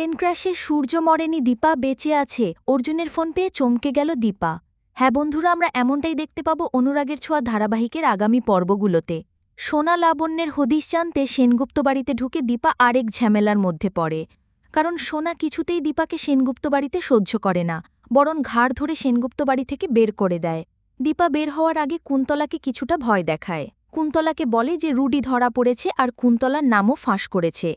Plane ক্র্যাশে সূর্য মরেনি দীপা বেঁচে আছে। অর্জুনের ফোন পেয়ে চমকে গেল দীপা। হ্যাঁ বন্ধুরা, আমরা এমনটাই দেখতে পাবো অনুরাগের ছোঁয়া ধারাবাহিকের আগামী পর্বগুলোতে। সোনা লাবণ্যের হদিশ জানতে সেনগুপ্ত বাড়িতে ঢুকে দীপা আরেক ঝামেলার মধ্যে পড়ে। কারণ সোনা কিছুতেই দীপাকে সেনগুপ্ত বাড়িতে সহ্য করে না, বরং ঘাড় ধরে সেনগুপ্ত বাড়ি থেকে বের করে দেয়। দীপা বের হওয়ার আগে কুন্তলাকে কিছুটা ভয় দেখায়। কুন্তলাকে বলে যে রুডি ধরা পড়েছে আর কুন্তলার নামও ফাঁস করেছে।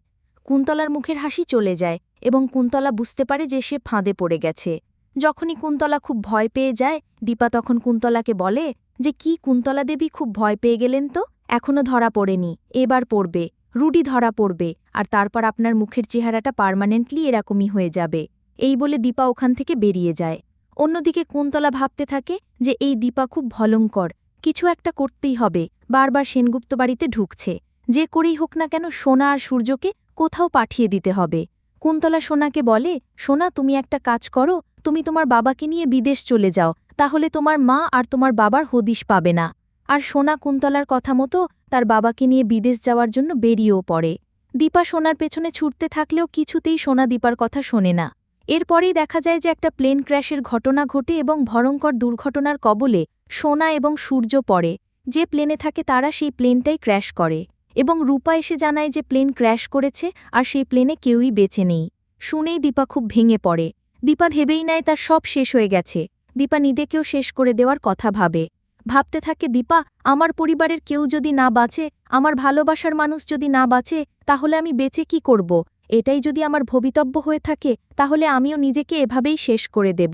কুন্তলার মুখের হাসি চলে যায় এবং কুন্তলা বুঝতে পারে যে সে ফাঁদে পড়ে গেছে। যখনই কুন্তলা খুব ভয় পেয়ে যায়, দীপা তখন কুন্তলাকে বলে, যে কি কুন্তলা দেবী খুব ভয় পেয়ে গেলেন তো? এখনও ধরা পড়েনি, এবার পড়বে, রুডি ধরা পড়বে, আর তারপর আপনার মুখের চেহারাটা পার্মানেন্টলি এরকমই হয়ে যাবে। এই বলে দীপা ওখান থেকে বেরিয়ে যায়। অন্যদিকে কুন্তলা ভাবতে থাকে যে এই দীপা খুব ভলঙ্কর কিছু একটা করতেই হবে, বারবার সেনগুপ্ত বাড়িতে ঢুকছে। যে করেই হোক না কেন সোনা আর সূর্যকে কোথাও পাঠিয়ে দিতে হবে। কুন্তলা সোনাকে বলে, সোনা, তুমি একটা কাজ করো, তুমি তোমার বাবাকে নিয়ে বিদেশ চলে যাও, তাহলে তোমার মা আর তোমার বাবার হদিশ পাবে না। আর সোনা কুন্তলার কথা মতো তার বাবাকে নিয়ে বিদেশ যাওয়ার জন্য বেরিয়েও পড়ে। দীপা সোনার পেছনে ছুটতে থাকলেও কিছুতেই সোনা দীপার কথা শোনে না। এরপরেই দেখা যায় যে একটা প্লেন ক্র্যাশের ঘটনা ঘটে এবং ভয়ঙ্কর দুর্ঘটনার কবলে সোনা এবং সূর্য পড়ে। যে প্লেনে থাকে তারা সেই প্লেনটাই ক্র্যাশ করে। এবং রূপা এসে জানায় যে প্লেন ক্র্যাশ করেছে আর সেই প্লেনে কেউই বেঁচে নেই। শুনেই দীপা খুব ভেঙে পড়ে। দীপা ভেবেই নেয় তার সব শেষ হয়ে গেছে। দীপা নিদেকেও শেষ করে দেওয়ার কথা ভাবে। ভাবতে থাকে, দীপা, আমার পরিবারের কেউ যদি না বাঁচে, আমার ভালোবাসার মানুষ যদি না বাঁচে, তাহলে আমি বেঁচে কি করব? এটাই যদি আমার ভবিতব্য হয়ে থাকে, তাহলে আমিও নিজেকে এভাবেই শেষ করে দেব।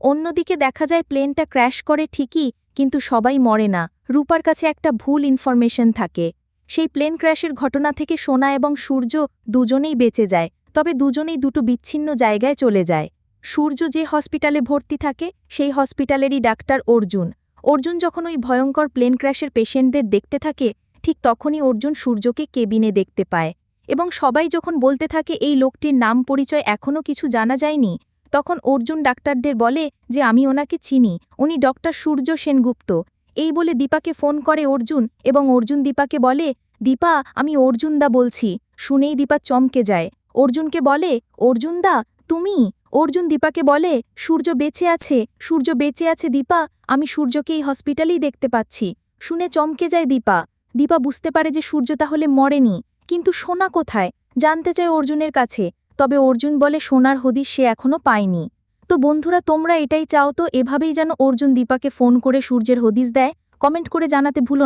অন্যদিকে দেখা যায় প্লেনটা ক্র্যাশ করে ঠিকই, কিন্তু সবাই মরে না। রূপার কাছে একটা ভুল ইনফরমেশন থাকে। সেই প্লেন ক্র্যাশের ঘটনা থেকে সোনা এবং সূর্য দুজনেই বেঁচে যায়, তবে দুজনেই দুটো বিচ্ছিন্ন জায়গায় চলে যায়। সূর্য যে হসপিটালে ভর্তি থাকে, সেই হসপিটালেরই ডাক্তার অর্জুন। অর্জুন যখন ওই ভয়ঙ্কর প্লেন ক্র্যাশের পেশেন্টদের দেখতে থাকে, ঠিক তখনই অর্জুন সূর্যকে কেবিনে দেখতে পায় এবং সবাই যখন বলতে থাকে, এই লোকটির নাম পরিচয় এখনও কিছু জানা যায়নি? তখন অর্জুন ডাক্তারদের বলে যে, আমি ওনাকে চিনি, উনি ডক্টর সূর্য সেনগুপ্ত। এই বলে দীপাকে ফোন করে অর্জুন এবং অর্জুন দীপাকে বলে দীপা, আমি অর্জুনদা বলছি। শুনেই দীপা চমকে যায়। অর্জুনকে বলে, অর্জুনদা, তুমি? অর্জুন দীপাকে বলে, সূর্য বেঁচে আছে, সূর্য বেঁচে আছে দীপা, আমি সূর্যকে এই হসপিটালেই দেখতে পাচ্ছি। শুনে চমকে যায় দীপা। দীপা বুঝতে পারে যে সূর্য তাহলে মরেনি, কিন্তু সোনা কোথায়? জানতে চায় অর্জুনের কাছে। তবে অর্জুন বলে, সোনার হদিশ সে এখনও পায়নি। তো বন্ধুরা, তোমরা এটাই চাও তো, এভাবেই যেন অর্জুন দীপাকে ফোন করে সূর্যের হদিস দেয়? কমেন্ট করে জানাতে ভুলো।